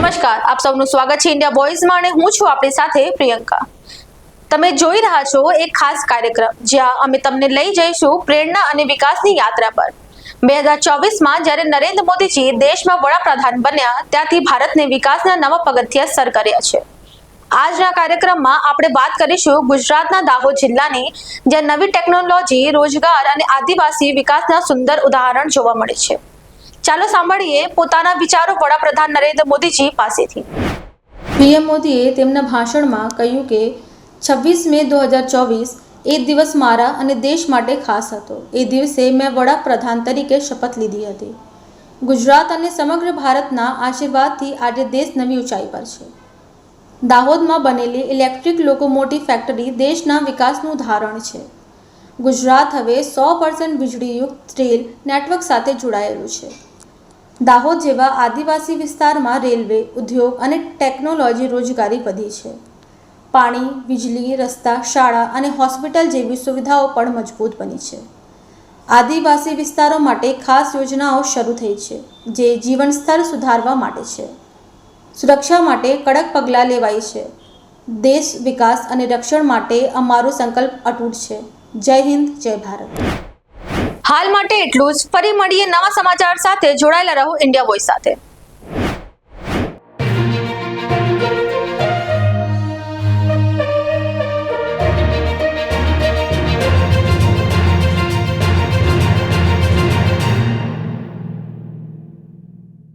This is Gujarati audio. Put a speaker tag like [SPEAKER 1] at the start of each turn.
[SPEAKER 1] નમસ્કાર, આપ સૌનું સ્વાગત છે ઇન્ડિયા વોઇસમાં અને હું છું આપણી સાથે પ્રિયંકા. તમે જોઈ રહ્યા છો એક ખાસ કાર્યક્રમ, જ્યાં અમે તમને લઈ જઈશું પ્રેરણા અને વિકાસની યાત્રા પર. બે હજાર ચોવીસમાં જ્યારે નરેન્દ્ર મોદીજી દેશમાં વડાપ્રધાન બન્યા, ત્યાંથી ભારતને વિકાસના નવા પગથિયા સર કર્યા છે. આજના કાર્યક્રમમાં આપણે વાત કરીશું ગુજરાતના દાહોદ જિલ્લાની, જ્યાં નવી ટેકનોલોજી, રોજગાર અને આદિવાસી વિકાસના સુંદર ઉદાહરણ જોવા મળે છે. ચાલો સાંભળીએ પોતાના વિચારો વડાપ્રધાન નરેન્દ્ર મોદીજી પાસેથી.
[SPEAKER 2] પીએમ મોદીએ તેમના ભાષણમાં કહ્યું કે, છવ્વીસ મે દો હજાર ચોવીસ એ દિવસ મારા અને દેશ માટે ખાસ હતો. એ દિવસે મેં વડાપ્રધાન તરીકે શપથ લીધી હતી. ગુજરાત અને સમગ્ર ભારતના આશીર્વાદથી આજે દેશ નવી ઊંચાઈ પર છે. દાહોદમાં બનેલી ઇલેક્ટ્રિક લોકોમોટિવ ફેક્ટરી દેશના વિકાસનું ઉદાહરણ છે. ગુજરાત હવે સો પર્સન્ટ વીજળીયુક્ત રેલ નેટવર્ક સાથે જોડાયેલું છે. દાહોદ જેવા આદિવાસી વિસ્તારમાં રેલવે, ઉદ્યોગ અને ટેકનોલોજી રોજગારી વધી છે. પાણી, વીજળી, રસ્તા, શાળા અને હોસ્પિટલ જેવી સુવિધાઓ પણ મજબૂત બની છે. આદિવાસી વિસ્તારો માટે ખાસ યોજનાઓ શરૂ થઈ છે, જે જીવન સ્તર સુધારવા માટે છે. સુરક્ષા માટે કડક પગલાં લેવાય છે. દેશ વિકાસ અને રક્ષણ માટે અમારો સંકલ્પ અતૂટ છે. જય હિન્દ, જય ભારત.
[SPEAKER 1] હાલ માટે એટલું જ. ફરી મળીએ નવા સમાચાર સાથે. જોડાયેલા રહો ઇન્ડિયા વોઇસ સાથે.